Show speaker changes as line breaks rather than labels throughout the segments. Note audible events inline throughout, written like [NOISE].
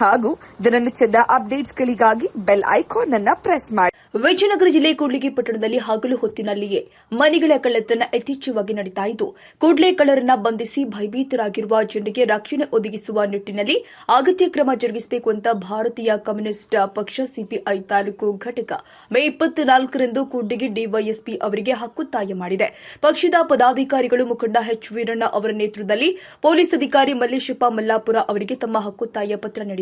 ಹಾಗೂ ದಿನನಿತ್ಯದ ಅಪ್ಡೇಟ್ಸ್ಗಳಿಗಾಗಿ ಬೆಲ್ ಐಕಾನ್ ಅನ್ನು ಪ್ರೆಸ್ ಮಾಡಿ.
ವಿಜಯನಗರ ಜಿಲ್ಲೆ ಕೂಡ್ಲಿಗಿ ಪಟ್ಟಣದಲ್ಲಿ ಹಗಲು ಹೊತ್ತಿನಲ್ಲಿಯೇ ಮನೆಗಳ ಕಳ್ಳತನ ಯಥೇಚ್ಛವಾಗಿ ನಡೀತಾ ಇದ್ದು, ಕೂಡ್ಲೆ ಕಳ್ಳರನ್ನ ಬಂಧಿಸಿ ಭಯಭೀತರಾಗಿರುವ ಜನರಿಗೆ ರಕ್ಷಣೆ ಒದಗಿಸುವ ನಿಟ್ಟಿನಲ್ಲಿ ಅಗತ್ಯ ಕ್ರಮ ಜರುಗಿಸಬೇಕು ಅಂತ ಭಾರತೀಯ ಕಮ್ಯುನಿಸ್ಟ್ ಪಕ್ಷ ಸಿಪಿಐ ತಾಲೂಕು ಘಟಕ ಮೇ ಇಪ್ಪತ್ನಾಲ್ಕರಂದು ಕೂಡ್ಲಿಗಿ ಡಿವೈಎಸ್ಪಿ ಅವರಿಗೆ ಹಕ್ಕುತ್ತಾಯ ಮಾಡಿದೆ. ಪಕ್ಷದ ಪದಾಧಿಕಾರಿಗಳು ಮುಖಂಡ ಎಚ್ ವೀರಣ್ಣ ಅವರ ನೇತೃತ್ವದಲ್ಲಿ ಪೊಲೀಸ್ ಅಧಿಕಾರಿ ಮಲ್ಲೇಶಪ್ಪ ಮಲ್ಲಾಪುರ ಅವರಿಗೆ ತಮ್ಮ ಹಕ್ಕುತ್ತಾಯ ಪತ್ರ ನೀಡಿದ್ದಾರೆ.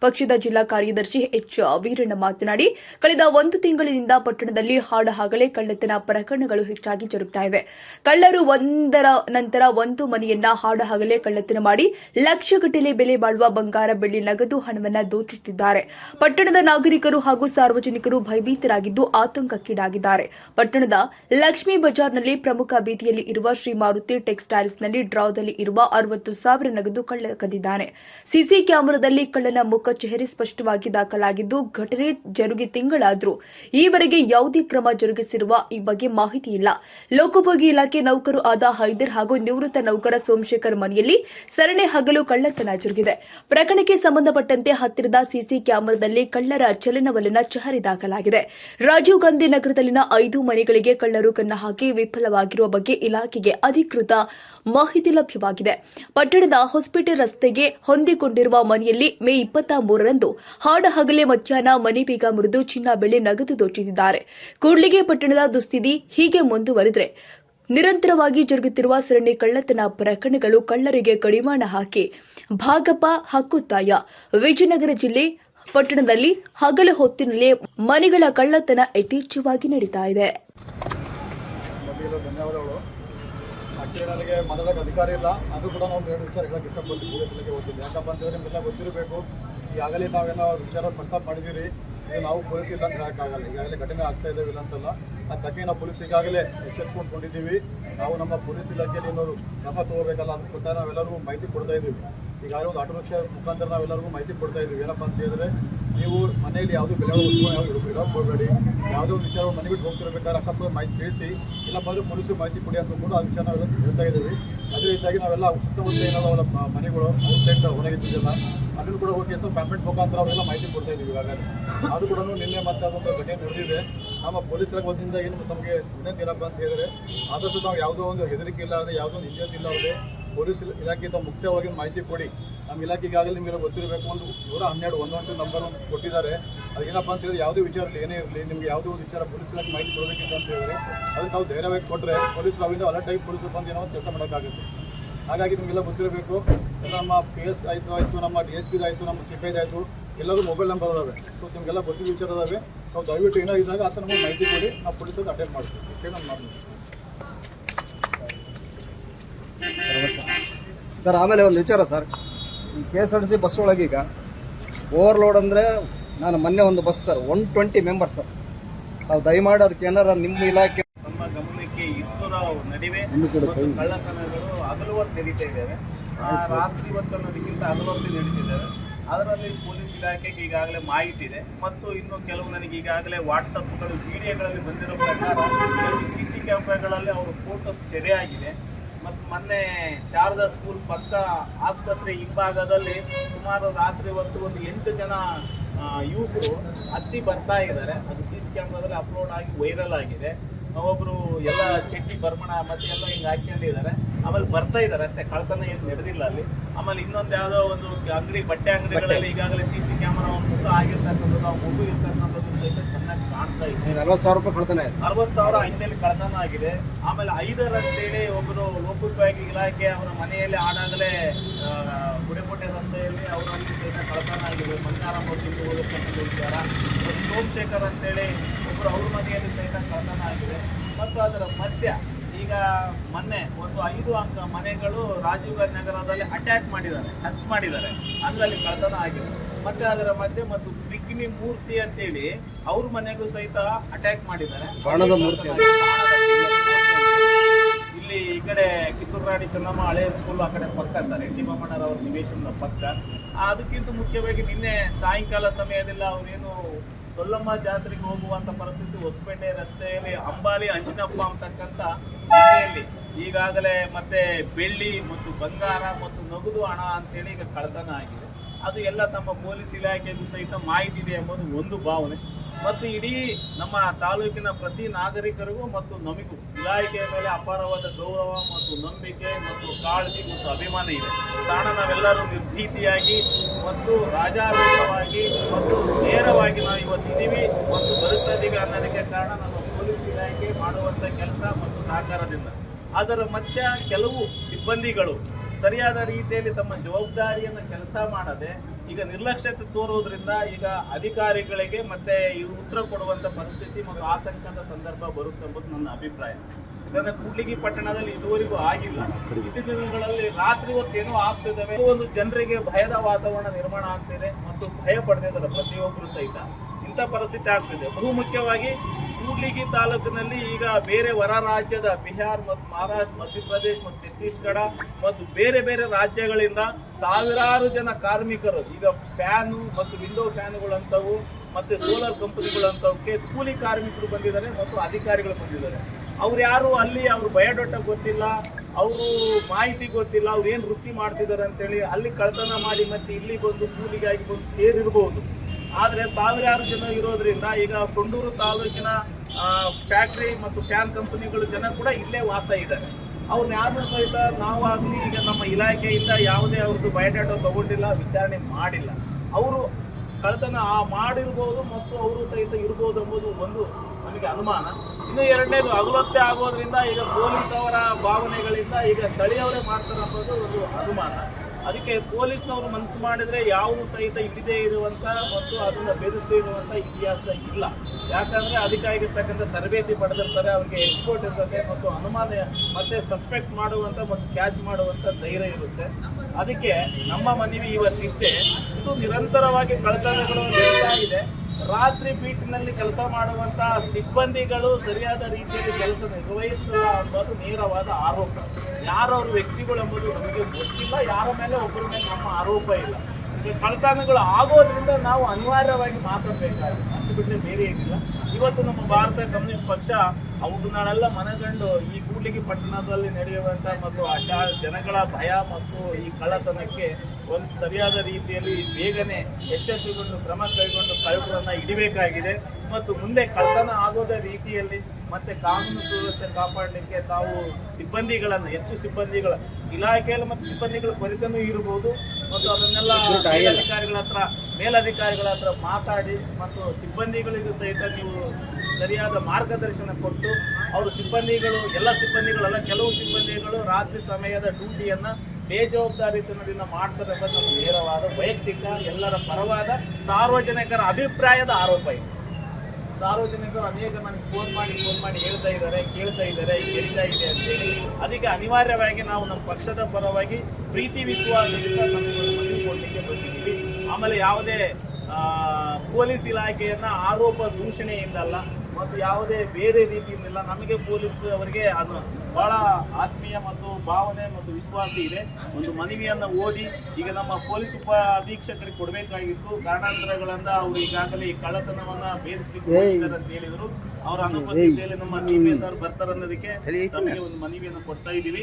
ಪಕ್ಷದ ಜಿಲ್ಲಾ ಕಾರ್ಯದರ್ಶಿ ಎಚ್. ವೀರಣ್ಣ ಮಾತನಾಡಿ, ಕಳೆದ ಒಂದು ತಿಂಗಳಿನಿಂದ ಪಟ್ಟಣದಲ್ಲಿ ಹಾಡಹಗಲೇ ಕಳ್ಳತನ ಪ್ರಕರಣಗಳು ಹೆಚ್ಚಾಗಿ ಜರುಗುತ್ತಾ ಇವೆ. ಕಳ್ಳರು ಒಂದರ ನಂತರ ಒಂದು ಮನೆಯನ್ನ ಹಾಡಹಗಲೇ ಕಳ್ಳತನ ಮಾಡಿ ಲಕ್ಷಗಟ್ಟಲೆ ಬೆಲೆ ಬಾಳುವ ಬಂಗಾರ ಬೆಳ್ಳಿ ನಗದು ಹಣವನ್ನ ದೋಚುತ್ತಿದ್ದಾರೆ. ಪಟ್ಟಣದ ನಾಗರಿಕರು ಹಾಗೂ ಸಾರ್ವಜನಿಕರು ಭಯಭೀತರಾಗಿದ್ದು ಆತಂಕಕ್ಕೀಡಾಗಿದ್ದಾರೆ. ಪಟ್ಟಣದ ಲಕ್ಷ್ಮೀ ಬಜಾರ್ನಲ್ಲಿ ಪ್ರಮುಖ ಬೀದಿಯಲ್ಲಿ ಇರುವ ಶ್ರೀ ಮಾರುತಿ ಟೆಕ್ಸ್ಟೈಲ್ಸ್ನಲ್ಲಿ ಡ್ರಾದಲ್ಲಿ ಇರುವ ಅರವತ್ತು ಸಾವಿರ ನಗದು ಕಳ್ಳ ಕದ್ದಿದ್ದಾನೆ. ಸಿಸಿ ಕ್ಯಾಮೆರಾದಲ್ಲಿ ಕಳ್ಳನ ಮುಖ ಚೆಹರೆ ಸ್ಪಷ್ಟವಾಗಿ ದಾಖಲಾಗಿದ್ದು, ಘಟನೆ ಜರುಗಿ ತಿಂಗಳಾದರೂ. ಈವರೆಗೆ ಯಾವುದೇ ಕ್ರಮ ಜರುಗಿಸಿರುವ ಈ ಬಗ್ಗೆ ಮಾಹಿತಿ ಇಲ್ಲ. ಲೋಕೋಪಯೋಗಿ ಇಲಾಖೆ ನೌಕರು ಆದ ಹೈದರ್ ಹಾಗೂ ನಿವೃತ್ತ ನೌಕರ ಸೋಮಶೇಖರ್ ಮನೆಯಲ್ಲಿ ಸರಣಿ ಹಗಲು ಕಳ್ಳತನ ಜರುಗಿದೆ. ಪ್ರಕರಣಕ್ಕೆ ಸಂಬಂಧಪಟ್ಟಂತೆ ಹತ್ತಿರದ ಸಿಸಿ ಕ್ಯಾಮೆರಾದಲ್ಲಿ ಕಳ್ಳರ ಚಲನವಲನ ಚಹರಿ ದಾಖಲಾಗಿದೆ. ರಾಜೀವ್ ಗಾಂಧಿ ನಗರದಲ್ಲಿನ ಐದು ಮನೆಗಳಿಗೆ ಕಳ್ಳರು ಕನ್ನ ಹಾಕಿ ವಿಫಲವಾಗಿರುವ ಬಗ್ಗೆ ಇಲಾಖೆಗೆ ಅಧಿಕೃತ ಮಾಹಿತಿ ಲಭ್ಯವಾಗಿದೆ. ಪಟ್ಟಣದ ಹೊಸಪೇಟೆ ರಸ್ತೆಗೆ ಹೊಂದಿಕೊಂಡಿರುವ ಮನೆಯಲ್ಲಿ ಮೇ ಇಪ್ಪತ್ತ ಮೂರರಂದು ಹಾಡಹಗಲೇ ಮಧ್ಯಾಹ್ನ ಮನೆ ಬೀಗ ಮುರಿದು ಚಿನ್ನ ಬೆಳೆ ನಗದು ದೋಚಿದ್ದಾರೆ ಕೂಡ್ಲಿಗೆ ಪಟ್ಟಣದ ದುಸ್ಥಿತಿ ಹೀಗೆ ಮುಂದುವರೆದರೆ ನಿರಂತರವಾಗಿ ಜರುಗುತ್ತಿರುವ ಸರಣಿ ಕಳ್ಳತನ ಪ್ರಕರಣಗಳು ಕಳ್ಳರಿಗೆ ಕಡಿವಾಣ ಹಾಕಿ ಭಾಗಪ ಹಕ್ಕುತ್ತಾಯ ವಿಜಯನಗರ ಜಿಲ್ಲೆ ಪಟ್ಟಣದಲ್ಲಿ ಹಗಲು ಹೊತ್ತಿನಲ್ಲಿ ಮನೆಗಳ ಕಳ್ಳತನ ಯಥೇಚ್ಛವಾಗಿ ನಡೀತಾ ಇದೆ.
ಆಕ್ಚುಲಿ ನನಗೆ ಮಾತಾಡೋಕ್ಕೆ ಅಧಿಕಾರ ಇಲ್ಲ. ಅದು ಕೂಡ ನಾವು ಎರಡು ವಿಚಾರ ಹೇಳಕ್ಕೆ ಇಷ್ಟಪಟ್ಟು ಪೊಲೀಸರಿಗೆ ಯಾಕಪ್ಪ ಅಂತಂದರೆ ನಿಮ್ಮೆಲ್ಲ ಗೊತ್ತಿರಬೇಕು. ಈಗಾಗಲೇ ನಾವೇನೋ ವಿಚಾರ ಪ್ರಸ್ತಾಪ ಮಾಡಿದ್ದೀರಿ. ನಾವು ಪೊಲೀಸ್ ಇಲ್ಲ ಅಂತ ಹೇಳೋಕ್ಕಾಗಲ್ಲ ಈಗಾಗಲೇ ಘಟನೆ ಆಗ್ತಾ ಇದ್ದೇವೆ ಇಲ್ಲ ಅಂತಲ್ಲ ಅದಕ್ಕೆ ನಾವು ಪೊಲೀಸ್ ಈಗಾಗಲೇ ಕೊಂಡಿದ್ದೀವಿ ನಾವು ನಮ್ಮ ಪೊಲೀಸ್ ಇಲಾಖೆಯಲ್ಲಿ ಏನಾದ್ರು ಕ್ರಮ ತಗೋಬೇಕಲ್ಲ ಅದ್ರ ಪ್ರಕಾರ ನಾವೆಲ್ಲರಿಗೂ ಮಾಹಿತಿ ಕೊಡ್ತಾ ಇದ್ದೀವಿ. ಈಗಾಗಲೇ ಒಂದು ಆಟೋ ರಿಕ್ಷಾ ಮುಖಾಂತರ ನಾವೆಲ್ಲರಿಗೂ ಮಾಹಿತಿ ಕೊಡ್ತಾ ಇದ್ದೀವಿ. ಏನಪ್ಪ ಅಂತ ಹೇಳಿದ್ರೆ ನೀವು ಮನೆಯಲ್ಲಿ ಯಾವುದೇ ಬೆಲೆ ಇಡೋಕೆ ಹೋಗಬೇಡಿ ಯಾವುದೋ ಒಂದು ವಿಚಾರ ಮನೆ ಬಿಟ್ಟು ಹೋಗ್ತಿರ್ಬೇಕಾದ್ರೆ ಅಕ್ಕಪಕ್ಕ ಮಾಹಿತಿ ತಿಳಿಸಿ ಇಲ್ಲಪ್ಪ ಅಂದ್ರೆ ಪೊಲೀಸರು ಮಾಹಿತಿ ಕೊಡಿ ಅಂತ ಕೂಡ ಆ ವಿಚಾರ ನಾವೆಲ್ಲ ಹೇಳ್ತಾ ಇದ್ದೀವಿ. ಅದೇ ರೀತಿಯಾಗಿ ನಾವೆಲ್ಲ ಸುತ್ತಮುತ್ತ ಅವರ ಮನೆಗಳು ಔಟ್ಲೆಟ್ ಹೊರಗಿದ್ದಿದ್ದೆಲ್ಲ ಅದನ್ನು ಕೂಡ ಹೋಗಿ ಅಂತ ಪ್ಯಾಂಪೆಟ್ ಮುಖಾಂತರ ಅವರೆಲ್ಲ ಮಾಹಿತಿ ಕೊಡ್ತಾ ಇದ್ದೀವಿ ಇವಾಗ ಅದು ಕೂಡ ನಿನ್ನೆ ಮತ್ತೆ ಅದೊಂದು ಘಟನೆ ನಡೆದಿದೆ. ನಮ್ಮ ಪೊಲೀಸರ ವತಿಯಿಂದ ಏನು ನಮಗೆ ವಿನಂತಿ ಏನಪ್ಪ ಅಂತ ಹೇಳಿದ್ರೆ, ಆದಷ್ಟು ನಾವು ಯಾವುದೋ ಒಂದು ಹೆದರಿಕೆ ಇಲ್ಲದೆ, ಯಾವುದೋ ಒಂದು ಇಲ್ಲ ಇಲ್ಲದೆ ಪೊಲೀಸ್ ಇಲಾಖೆಯಿಂದ ಮುಖ್ಯವಾಗಿ ಮಾಹಿತಿ ಕೊಡಿ. ನಮ್ಮ ಇಲಾಖೆ ಈಗಾಗಲೇ ನಿಮಗೆ ಗೊತ್ತಿರಬೇಕು. ಒಂದು ನೂರ ಹನ್ನೆರಡು ಒಂದು ಒಂದು ನಂಬರ್ ಕೊಟ್ಟಿದ್ದಾರೆ. ಅದೇನಪ್ಪ ಅಂತ ಹೇಳಿದ್ರೆ ಯಾವುದೇ ವಿಚಾರ ಇರಲಿ ಏನೇ ಇರಲಿ, ನಿಮಗೆ ಯಾವುದೇ ಒಂದು ವಿಚಾರ ಪೊಲೀಸ್ ಇಲಾಖೆ ಮಾಹಿತಿ ಕೊಡಬೇಕಿತ್ತು ಅಂತ ಹೇಳಿದ್ರೆ ಅದಕ್ಕೆ ನಾವು ಧೈರ್ಯವಾಗಿ ಕೊಟ್ಟರೆ ಪೊಲೀಸ್ ಅವಿಂದ ಅಲರ್ಟ್ ಆಗಿ ಪೊಲೀಸರು ಬಂದು ಏನೋ ಕೆಲಸ ಮಾಡೋಕ್ಕಾಗುತ್ತೆ. ಹಾಗಾಗಿ ನಿಮಗೆಲ್ಲ ಗೊತ್ತಿರಬೇಕು, ನಮ್ಮ ಪಿ ಎಸ್ ಆಯಿತು ಆಯಿತು, ನಮ್ಮ ಡಿ ಎಸ್ ಪಿದು ಆಯಿತು, ನಮ್ಮ ಸಿ ಪಿ ಎಲ್ಲರೂ ಮೊಬೈಲ್ ನಂಬರ್ ಅದಾವೆ. ಸೊ ನಿಮಗೆಲ್ಲ ಗೊತ್ತಿದ್ದ ವಿಚಾರ ಅದಾವೆ. ನಾವು ದಯವಿಟ್ಟು ಏನೋ ಇದ್ದಾಗ ಆ ನಮಗೆ ಮಾಹಿತಿ ಕೊಡಿ, ನಾವು ಪೊಲೀಸರಿಗೆ ಅಟೆಂಡ್ ಮಾಡ್ತೀವಿ. ಓಕೆ ನಮ್ಮ
ಸರ್, ಆಮೇಲೆ ಒಂದು ವಿಚಾರ ಸರ್. ಈ K S R T C bus ಒಳಗೆ ಈಗ ಓವರ್ಲೋಡ್ ಅಂದರೆ ನಾನು ಮೊನ್ನೆ ಒಂದು bus sir one twenty member sir ತಾವು ದಯಮಾಡಿ ಅದಕ್ಕೆ ಏನಾರ ನಿಮ್ಮ ಇಲಾಖೆ
ನಮ್ಮ ಗಮನಕ್ಕೆ ಇಬ್ಬರ ನಡುವೆ ನಡಿವೆ ಕಳ್ಳತನಗಳು ಹಗಲು ಹೊತ್ತು ನಡೀತಾ ಇದ್ದಾವೆ. ಆ, ರಾತ್ರಿ ಹೊತ್ತು ಅನ್ನೋದಕ್ಕಿಂತ ಹಗಲು ಹೊತ್ತು ನಡೀತಿದ್ದಾವೆ. ಅದರಲ್ಲಿ ಪೊಲೀಸ್ ಇಲಾಖೆಗೆ ಈಗಾಗಲೇ ಮಾಹಿತಿ ಇದೆ. ಮತ್ತು ಇನ್ನು ಕೆಲವು ನನಗೆ ಈಗಾಗಲೇ ವಾಟ್ಸಪ್ಗಳು ವಿಡಿಯೋಗಳಲ್ಲಿ ಬಂದಿರೋ ಪ್ರಕಾರ ಕೆಲವು ಸಿ ಸಿ ಕ್ಯಾಮ್ರಾಗಳಲ್ಲಿ ಅವರ ಫೋಟೋ ಸೆರೆಯಾಗಿದೆ. ಮತ್ತು ಮೊನ್ನೆ ಶಾರದಾ ಸ್ಕೂಲ್ ಪಕ್ಕ ಆಸ್ಪತ್ರೆ ಹಿಂಭಾಗದಲ್ಲಿ ಸುಮಾರು ರಾತ್ರಿ ಹೊತ್ತು ಒಂದು ಎಂಟು ಜನ ಯುವಕರು ಹತ್ತಿ ಬರ್ತಾ ಇದ್ದಾರೆ. ಅದು ಸಿ ಸಿ ಕ್ಯಾಮ್ರಾದಲ್ಲಿ ಅಪ್ಲೋಡ್ ಆಗಿ ವೈರಲ್ ಆಗಿದೆ. ಒಬ್ಬರು ಎಲ್ಲ ಚಡ್ಡಿ ಬರ್ಮಣ ಮತ್ತೆ ಎಲ್ಲ ಹಿಂಗೆ ಹಾಕೊಂಡಿದ್ದಾರೆ ಆಮೇಲೆ ಬರ್ತಾ ಇದ್ದಾರೆ ಅಷ್ಟೇ ಕಳ್ತನ ಏನು ನಡೆದಿಲ್ಲ ಅಲ್ಲಿ. ಆಮೇಲೆ ಇನ್ನೊಂದು ಯಾವುದೋ ಒಂದು ಅಂಗಡಿ ಬಟ್ಟೆ ಅಂಗಡಿಗಳಲ್ಲಿ ಈಗಾಗಲೇ ಸಿ ಸಿ ಕ್ಯಾಮ್ರಾ ಒಂದು ಆಗಿರ್ತಕ್ಕಂಥದ್ದು ಆ ಮಗು ಇರ್ತಕ್ಕಂಥದ್ದು ಸಹಿತ ಚೆನ್ನಾಗಿ ಕಾಣ್ತಾ ಇದೆ.
ನಲ್ವತ್ತು ಸಾವಿರ ರೂಪಾಯಿ ಕಳ್ತಾನೆ
ಅರವತ್ತು ಸಾವಿರ ಹಿಂದೆಲ್ಲಿ ಕಳ್ತನ ಆಗಿದೆ. ಆಮೇಲೆ ಐದರ ಅಂತೇಳಿ ಒಬ್ಬರು ಲೋಕೋಪಯೋಗಿ ಇಲಾಖೆ ಅವರ ಮನೆಯಲ್ಲಿ ಆಡಾಗಲೇ ಗುಡೆಕೋಟೆ ರಸ್ತೆಯಲ್ಲಿ ಅವರಲ್ಲಿ ಸಹಿತ ಕಳ್ಳತನ ಆಗಿದೆ. ಬಂಗಾರ ಮೂರ್ತಿ ಹೋಗಿರ್ತಕ್ಕಂಥ ವಿಚಾರ ಸೋಮಶೇಖರ್ ಅಂತೇಳಿ ಒಬ್ಬರು ಅವ್ರ ಮನೆಯಲ್ಲಿ ಸಹಿತ ಕಳ್ಳತನ ಆಗಿದೆ. ಮತ್ತು ಅದರ ಮಧ್ಯ ಈಗ ಮೊನ್ನೆ ಒಂದು ಐದು ಅಂಕ ಮನೆಗಳು ರಾಜೀವ್ ಗಾಂಧಿ ನಗರದಲ್ಲಿ ಅಟ್ಯಾಕ್ ಮಾಡಿದ್ದಾರೆ ಟಚ್ ಮಾಡಿದ್ದಾರೆ. ಅದರಲ್ಲಿ ಕಳ್ಳತನ ಆಗಿದೆ. ಮತ್ತೆ ಅದರ ಮಧ್ಯೆ ಮತ್ತು ಬಿಗ್ನಿ ಮೂರ್ತಿ ಅಂತೇಳಿ ಅವ್ರ ಮನೆಗೂ ಸಹಿತ ಅಟ್ಯಾಕ್ ಮಾಡಿದ್ದಾರೆ.
ಬಾಣದ ಮೂರ್ತಿ ಅದು.
ಇಲ್ಲಿ ಈ ಕಡೆ ಕಿತ್ತೂರಾಣಿ ಚೆನ್ನಮ್ಮ ಹಳೆ ಸ್ಕೂಲ್ ಆ ಕಡೆ ಪಕ್ಕ ಸರ್ ಎನ್ ಟಿ ನಿವೇಶನದ ಪಕ್ಕ. ಅದಕ್ಕಿಂತ ಮುಖ್ಯವಾಗಿ ನಿನ್ನೆ ಸಾಯಂಕಾಲ ಸಮಯದಲ್ಲಿ ಅವರೇನು ಸೊಲ್ಲಮ್ಮ ಜಾತ್ರೆಗೆ ಹೋಗುವಂತ ಪರಿಸ್ಥಿತಿ ಹೊಸಪೇಟೆ ರಸ್ತೆಯಲ್ಲಿ ಅಂಬಾಲಿ ಅಂಜಿನಪ್ಪ ಅಂತಕ್ಕಂಥ ಮನೆಯಲ್ಲಿ ಈಗಾಗಲೇ ಮತ್ತೆ ಬೆಳ್ಳಿ ಮತ್ತು ಬಂಗಾರ ಮತ್ತು ನಗದು ಹಣ ಅಂತೇಳಿ ಈಗ ಕಳ್ಳತನ ಆಗಿದೆ. ಅದು ಎಲ್ಲ ತಮ್ಮ ಪೊಲೀಸ್ ಇಲಾಖೆಗೂ ಸಹಿತ ಮಾಹಿತಿ ಇದೆ ಎಂಬುದು ಒಂದು ಭಾವನೆ. ಮತ್ತು ಇಡೀ ನಮ್ಮ ತಾಲೂಕಿನ ಪ್ರತಿ ನಾಗರಿಕರಿಗೂ ಮತ್ತು ನಮಗೂ ಇಲಾಖೆಯ ಮೇಲೆ ಅಪಾರವಾದ ಗೌರವ ಮತ್ತು ನಂಬಿಕೆ ಮತ್ತು ಕಾಳಜಿ ಮತ್ತು ಅಭಿಮಾನ ಇದೆ. ಕಾರಣ ನಾವೆಲ್ಲರೂ ನಿರ್ಭೀತಿಯಾಗಿ ಮತ್ತು ರಾಜಾರೋಗ್ಯವಾಗಿ ಮತ್ತು ನೇರವಾಗಿ ನಾವು ಇವತ್ತಿದ್ದೀವಿ ಮತ್ತು ಬರುತ್ತದೀವಿ ಅನ್ನೋದಕ್ಕೆ ಕಾರಣ ನಮ್ಮ ಪೊಲೀಸ್ ಇಲಾಖೆ ಮಾಡುವಂಥ ಕೆಲಸ ಮತ್ತು ಸಹಕಾರದಿಂದ. ಅದರ ಮಧ್ಯ ಕೆಲವು ಸಿಬ್ಬಂದಿಗಳು ಸರಿಯಾದ ರೀತಿಯಲ್ಲಿ ತಮ್ಮ ಜವಾಬ್ದಾರಿಯನ್ನು ಕೆಲಸ ಮಾಡದೆ ಈಗ ನಿರ್ಲಕ್ಷ್ಯತೆ ತೋರೋದ್ರಿಂದ ಈಗ ಅಧಿಕಾರಿಗಳಿಗೆ ಮತ್ತೆ ಈ ಉತ್ತರ ಕೊಡುವಂತ ಪರಿಸ್ಥಿತಿ ಮತ್ತು ಆತಂಕದ ಸಂದರ್ಭ ಬರುತ್ತೆ ಎಂಬುದು ನನ್ನ ಅಭಿಪ್ರಾಯ. ಯಾಕಂದ್ರೆ ಕೂಡ್ಲಿಗಿ ಪಟ್ಟಣದಲ್ಲಿ ಇದುವರೆಗೂ ಆಗಿಲ್ಲ. ಇತ್ತೀಚಿನ ದಿನಗಳಲ್ಲಿ ರಾತ್ರಿ ಹೊತ್ತೇನೋ ಆಗ್ತಿದ್ದಾವೆ. ಒಂದು ಜನರಿಗೆ ಭಯದ ವಾತಾವರಣ ನಿರ್ಮಾಣ ಆಗ್ತಿದೆ ಮತ್ತು ಭಯ ಪಡ್ತಿದ್ದಾರೆ ಪ್ರತಿಯೊಬ್ಬರು ಸಹಿತ. ಇಂಥ ಪರಿಸ್ಥಿತಿ ಆಗ್ತಿದೆ. ಬಹು ಮುಖ್ಯವಾಗಿ ಕೂಡ್ಲಿಗಿ ತಾಲೂಕಿನಲ್ಲಿ ಈಗ ಬೇರೆ ಹೊರ ರಾಜ್ಯದ ಬಿಹಾರ್ ಮತ್ತು ಮಹಾರಾಷ್ಟ್ರ, ಮಧ್ಯಪ್ರದೇಶ ಮತ್ತು ಛತ್ತೀಸ್ಗಢ ಮತ್ತು ಬೇರೆ ಬೇರೆ ರಾಜ್ಯಗಳಿಂದ ಸಾವಿರಾರು ಜನ ಕಾರ್ಮಿಕರು, ಈಗ ಫ್ಯಾನು ಮತ್ತು ವಿಂಡೋ ಫ್ಯಾನುಗಳಂಥವು ಮತ್ತೆ ಸೋಲಾರ್ ಕಂಪ್ನಿಗಳಂಥವಕ್ಕೆ ಕೂಲಿ ಕಾರ್ಮಿಕರು ಬಂದಿದ್ದಾರೆ ಮತ್ತು ಅಧಿಕಾರಿಗಳು ಬಂದಿದ್ದಾರೆ. ಅವ್ರು ಯಾರು ಅಲ್ಲಿ ಅವ್ರ ಬಯೋಡಾಟ ಗೊತ್ತಿಲ್ಲ, ಅವರು ಮಾಹಿತಿ ಗೊತ್ತಿಲ್ಲ, ಅವ್ರು ಏನು ವೃತ್ತಿ ಮಾಡ್ತಿದ್ದಾರೆ ಅಂತೇಳಿ ಅಲ್ಲಿ ಕಳ್ತನ ಮಾಡಿ ಮತ್ತೆ ಇಲ್ಲಿ ಬಂದು ಕೂಲಿಗಾಗಿ ಬಂದು ಸೇರಿರ್ಬೋದು. ಆದರೆ ಸಾವಿರಾರು ಜನ ಇರೋದ್ರಿಂದ ಈಗ ಸೊಂಡೂರು ತಾಲೂಕಿನ ಫ್ಯಾಕ್ಟ್ರಿ ಮತ್ತು ಫ್ಯಾನ್ ಕಂಪನಿಗಳು ಜನ ಕೂಡ ಇಲ್ಲೇ ವಾಸ ಇದ್ದಾರೆ. ಅವ್ರನ್ನ ಯಾರು ಸಹಿತ ನಾವಾಗಲಿ ಈಗ ನಮ್ಮ ಇಲಾಖೆಯಿಂದ ಯಾವುದೇ ಅವ್ರದ್ದು ಬಯೋಡಾಟಾ ತಗೊಂಡಿಲ್ಲ, ವಿಚಾರಣೆ ಮಾಡಿಲ್ಲ. ಅವರು ಕಳ್ತನ ಆ ಮಾಡಿರ್ಬೋದು ಮತ್ತು ಅವರು ಸಹಿತ ಇರ್ಬೋದು ಎಂಬುದು ಒಂದು ನಮಗೆ ಅನುಮಾನ. ಇನ್ನು ಎರಡನೇದು ಅಗಲೊತ್ತೆ ಆಗೋದ್ರಿಂದ ಈಗ ಪೊಲೀಸ್ ಅವರ ಭಾವನೆಗಳಿಂದ ಈಗ ಸ್ಥಳೀಯವರೇ ಮಾಡ್ತಾರೆ ಅನ್ನೋದು ಒಂದು ಅನುಮಾನ. ಅದಕ್ಕೆ ಪೊಲೀಸ್ನವರು ಮನಸ್ಸು ಮಾಡಿದ್ರೆ ಯಾವ ಸಹಿತ ಇಲ್ಲದೆ ಇರುವಂತ ಮತ್ತು ಅದನ್ನ ಬೆದರಿಸದೇ ಇರುವಂತ ಇತಿಹಾಸ ಇಲ್ಲ. ಯಾಕಂದ್ರೆ ಅದಕ್ಕಾಗಿರ್ತಕ್ಕಂಥ ತರಬೇತಿ ಪಡೆದಿರ್ತಾರೆ, ಅವ್ರಿಗೆ ಎಕ್ಸ್ಪೋರ್ಟ್ ಇರ್ತದೆ ಮತ್ತು ಅನುಮಾನ, ಮತ್ತೆ ಸಸ್ಪೆಕ್ಟ್ ಮಾಡುವಂತ ಮತ್ತು ಕ್ಯಾಚ್ ಮಾಡುವಂತ ಧೈರ್ಯ ಇರುತ್ತೆ. ಅದಕ್ಕೆ ನಮ್ಮ ಮನವಿ ಇವತ್ತಿಷ್ಟೇ. ಇದು ನಿರಂತರವಾಗಿ ಕಳ್ಳತನಗಳು ಇದೆ. ರಾತ್ರಿ ಬೀಟ್ನಲ್ಲಿ ಕೆಲಸ ಮಾಡುವಂತ ಸಿಬ್ಬಂದಿಗಳು ಸರಿಯಾದ ರೀತಿಯಲ್ಲಿ ಕೆಲಸ ನಿರ್ವಹಿಸಿಲ್ಲ ಅನ್ನೋದು ನೇರವಾದ ಆರೋಪ. ಯಾರವ್ರ ವ್ಯಕ್ತಿಗಳು ಎಂಬುದು ನಮಗೆ ಗೊತ್ತಿಲ್ಲ, ಯಾರ ಮೇಲೆ ಒಬ್ಬರ ಮೇಲೆ ನಮ್ಮ ಆರೋಪ ಇಲ್ಲ. ಈಗ ಕಳ್ಳತನಗಳು ಆಗೋದ್ರಿಂದ ನಾವು ಅನಿವಾರ್ಯವಾಗಿ ಮಾತಾಡಬೇಕಾಗುತ್ತೆ. ಅಷ್ಟು ಬಿಟ್ಟರೆ ಬೇರೆ ಏನಿಲ್ಲ. ಇವತ್ತು ನಮ್ಮ ಭಾರತ ಕಮ್ಯುನಿಸ್ಟ್ ಪಕ್ಷ ಅವುಗಳನ್ನೆಲ್ಲ ಮನಗಂಡು ಈ ಕೂಡ್ಲಿಗಿ ಪಟ್ಟಣದಲ್ಲಿ ನಡೆಯುವಂತ ಮತ್ತು ಆಶಾ ಜನಗಳ ಭಯ ಮತ್ತು ಈ ಕಳ್ಳತನಕ್ಕೆ ಒಂದು ಸರಿಯಾದ ರೀತಿಯಲ್ಲಿ ಬೇಗನೆ ಎಚ್ಚೆತ್ತುಕೊಂಡು ಕ್ರಮ ಕೈಗೊಂಡು ಕಳ್ಳರನ್ನ ಇಡಬೇಕಾಗಿದೆ ಮತ್ತು ಮುಂದೆ ಕಳ್ಳತನ ಆಗೋದ ರೀತಿಯಲ್ಲಿ ಮತ್ತೆ ಕಾನೂನು ಸುವ್ಯವಸ್ಥೆ ಕಾಪಾಡಲಿಕ್ಕೆ ತಾವು ಸಿಬ್ಬಂದಿಗಳನ್ನು ಹೆಚ್ಚು ಸಿಬ್ಬಂದಿಗಳ ಇಲಾಖೆಯಲ್ಲಿ ಮತ್ತು ಸಿಬ್ಬಂದಿಗಳ ಕೊರತೆನೂ ಇರಬಹುದು ಮತ್ತು ಅದನ್ನೆಲ್ಲ ಅಧಿಕಾರಿಗಳ ಹತ್ರ ಮೇಲಧಿಕಾರಿಗಳ ಹತ್ರ ಮಾತಾಡಿ ಮತ್ತು ಸಿಬ್ಬಂದಿಗಳಿಗೂ ಸಹಿತ ನೀವು ಸರಿಯಾದ ಮಾರ್ಗದರ್ಶನ ಕೊಟ್ಟು ಅವರು ಸಿಬ್ಬಂದಿಗಳು, ಎಲ್ಲ ಸಿಬ್ಬಂದಿಗಳಲ್ಲ, ಕೆಲವು ಸಿಬ್ಬಂದಿಗಳು ರಾತ್ರಿ ಸಮಯದ ಡ್ಯೂಟಿಯನ್ನು ಬೇಜವಾಬ್ದಾರಿತನದಿಂದ ಮಾಡ್ತಾರೆ ಅಂತ ನಮ್ಮ ನೇರವಾದ ವೈಯಕ್ತಿಕ, ಎಲ್ಲರ ಪರವಾದ ಸಾರ್ವಜನಿಕರ ಅಭಿಪ್ರಾಯದ ಆರೋಪ ಇದೆ. ಸಾರ್ವಜನಿಕರು ಅನೇಕ ನನಗೆ ಫೋನ್ ಮಾಡಿ ಫೋನ್ ಮಾಡಿ ಹೇಳ್ತಾ ಇದ್ದಾರೆ, ಕೇಳ್ತಾ ಇದ್ದಾರೆ ಹೇಳ್ತಾ ಇದೆ ಅಂತೇಳಿ ಅದಕ್ಕೆ ಅನಿವಾರ್ಯವಾಗಿ ನಾವು ನಮ್ಮ ಪಕ್ಷದ ಪರವಾಗಿ ಪ್ರೀತಿ, ವಿಶ್ವಾಸದಿಂದ ನಮ್ಮ ಮನವಿ ಕೊಡಲಿಕ್ಕೆ ಬಂದಿದ್ದೀವಿ. ಆಮೇಲೆ ಯಾವುದೇ ಪೊಲೀಸ್ ಇಲಾಖೆಯನ್ನ ಆರೋಪ ದೂಷಣೆಯಿಂದಲ್ಲ ಮತ್ತು ಯಾವುದೇ ಬೇರೆ ರೀತಿಯಿಂದಲ್ಲ ನಮಗೆ ಪೊಲೀಸ್ ಅವರಿಗೆ ಅದು ಬಹಳ ಆತ್ಮೀಯ ಮತ್ತು ಭಾವನೆ ಮತ್ತು ವಿಶ್ವಾಸ ಇದೆ. ಒಂದು ಮನವಿಯನ್ನು ಓದಿ ಈಗ ನಮ್ಮ ಪೊಲೀಸ್ ಉಪ ಅಧೀಕ್ಷಕರಿಗೆ ಕೊಡಬೇಕಾಗಿತ್ತು. ಕಾರಣಾಂತರಗಳಿಂದ ಅವರು ಈಗಾಗಲೇ ಈ ಕಳ್ಳತನವನ್ನ ಬೇರಿಸಲಿಕ್ಕೆ ಅಂತ ಹೇಳಿದ್ರು. ಅವರ ಅನುಪಸ್ಥಿತಿಯಲ್ಲಿ ನಮ್ಮ ಸಿ ಸರ್ ಬರ್ತಾರೆ ಅನ್ನೋದಕ್ಕೆ ತಮಗೆ ಒಂದು ಮನವಿಯನ್ನು ಕೊಡ್ತಾ ಇದ್ದೀವಿ.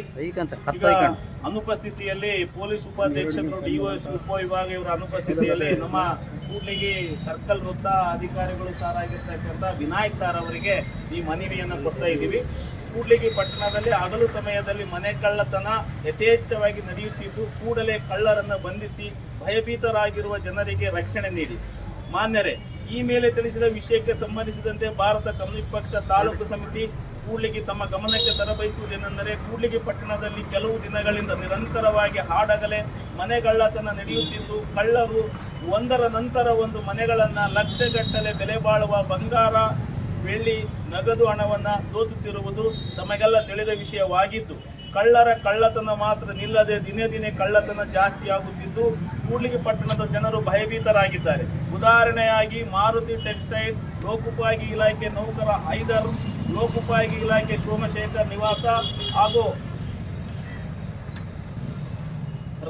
ಈಗ ಅನುಪಸ್ಥಿತಿಯಲ್ಲಿ ಪೊಲೀಸ್ ಉಪಾಧ್ಯಕ್ಷರು ಡಿಒಎಸ್ ಉಪವಿಭಾಗ ಇವರ ಅನುಪಸ್ಥಿತಿಯಲ್ಲಿ [LAUGHS] ನಮ್ಮ ಕೂಡ್ಲಿಗಿ ಸರ್ಕಲ್ ವೃತ್ತ ಅಧಿಕಾರಿಗಳು ಸಾರ್ ಆಗಿರ್ತಕ್ಕಂಥ ವಿನಾಯಕ್ ಸಾರ್ ಅವರಿಗೆ ಈ ಮನವಿಯನ್ನು ಕೊಡ್ತಾ ಇದ್ದೀವಿ. ಕೂಡ್ಲಿಗಿ ಪಟ್ಟಣದಲ್ಲಿ ಹಗಲು ಸಮಯದಲ್ಲಿ ಮನೆ ಕಳ್ಳತನ ಯಥೇಚ್ಛವಾಗಿ ನಡೆಯುತ್ತಿದ್ದು ಕೂಡಲೇ ಕಳ್ಳರನ್ನು ಬಂಧಿಸಿ ಭಯಭೀತರಾಗಿರುವ ಜನರಿಗೆ ರಕ್ಷಣೆ ನೀಡಿ. ಮಾನ್ಯರೇ ಈ ಮೇಲೆ ತಿಳಿಸಿದ ವಿಷಯಕ್ಕೆ ಸಂಬಂಧಿಸಿದಂತೆ ಭಾರತ ಕಮ್ಯುನಿಸ್ಟ್ ಪಕ್ಷ ತಾಲೂಕು ಸಮಿತಿ ಕೂಡ್ಲಿಗಿ ತಮ್ಮ ಗಮನಕ್ಕೆ ತರಬಯಸುವುದೇನೆಂದರೆ ಕೂಡ್ಲಿಗಿ ಪಟ್ಟಣದಲ್ಲಿ ಕೆಲವು ದಿನಗಳಿಂದ ನಿರಂತರವಾಗಿ ಹಾಡಗಲೆ ಮನೆಗಳ್ಳತನ ನಡೆಯುತ್ತಿದ್ದು, ಕಳ್ಳರು ಒಂದರ ನಂತರ ಒಂದು ಮನೆಗಳನ್ನ ಲಕ್ಷಗಟ್ಟಲೆ ಬೆಲೆ ಬಾಳುವ ಬಂಗಾರ ಬೆಳ್ಳಿ ನಗದು ಹಣವನ್ನು ದೋಚುತ್ತಿರುವುದು ತಮಗೆಲ್ಲ ತಿಳಿದ ವಿಷಯವಾಗಿದ್ದು. ಕಳ್ಳರ ಕಳ್ಳತನ ಮಾತ್ರ ನಿಲ್ಲದೆ ದಿನೇ ದಿನೇ ಕಳ್ಳತನ ಜಾಸ್ತಿ ಆಗುತ್ತಿದ್ದು, ಕೂಡ್ಲಿಗೆ ಪಟ್ಟಣದ ಜನರು ಭಯಭೀತರಾಗಿದ್ದಾರೆ. ಉದಾಹರಣೆಯಾಗಿ ಮಾರುತಿ ಟೆಕ್ಸ್ಟೈಲ್, ಲೋಕೋಪಯೋಗಿ ಇಲಾಖೆ ನೌಕರ ಹೈದರ್ ಲೋಕೋಪಯೋಗಿ ಇಲಾಖೆ ಸೋಮಶೇಖರ್ ನಿವಾಸ ಹಾಗೂ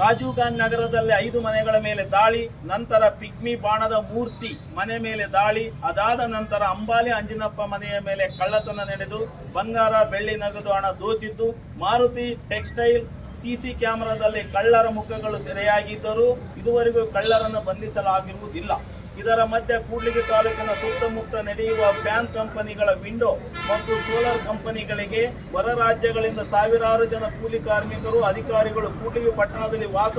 ರಾಜೀವ್ ಗಾಂಧಿ ನಗರದಲ್ಲಿ ಐದು ಮನೆಗಳ ಮೇಲೆ ದಾಳಿ, ನಂತರ ಪಿಗ್ಮಿ ಬಾಣದ ಮೂರ್ತಿ ಮನೆ ಮೇಲೆ ದಾಳಿ, ಅದಾದ ನಂತರ ಅಂಬಾಲಿ ಅಂಜಿನಪ್ಪ ಮನೆಯ ಮೇಲೆ ಕಳ್ಳತನ ನಡೆದು, ಬಂಗಾರ, ಬೆಳ್ಳಿ ನಗದು ಹಣ ದೋಚಿದ್ದು, ಮಾರುತಿ ಟೆಕ್ಸ್ಟೈಲ್ ಸಿಸಿ ಕ್ಯಾಮೆರಾದಲ್ಲಿ ಕಳ್ಳರ ಮುಖಗಳು ಸೆರೆಯಾಗಿದ್ದರೂ ಇದುವರೆಗೂ ಕಳ್ಳರನ್ನು ಬಂಧಿಸಲಾಗಿರುವುದಿಲ್ಲ. ಇದರ ಮಧ್ಯೆ ಕೂಡ್ಲಿಗಿ ತಾಲೂಕಿನ ಸುತ್ತಮುತ್ತ ನಡೆಯುವ ಫ್ಯಾನ್ ಕಂಪನಿಗಳ ವಿಂಡೋ ಮತ್ತು ಸೋಲಾರ್ ಕಂಪನಿಗಳಿಗೆ ಹೊರ ರಾಜ್ಯಗಳಿಂದ ಸಾವಿರಾರು ಜನ ಕೂಲಿ ಕಾರ್ಮಿಕರು, ಅಧಿಕಾರಿಗಳು ಕೂಡ್ಲಿಗಿ ಪಟ್ಟಣದಲ್ಲಿ ವಾಸ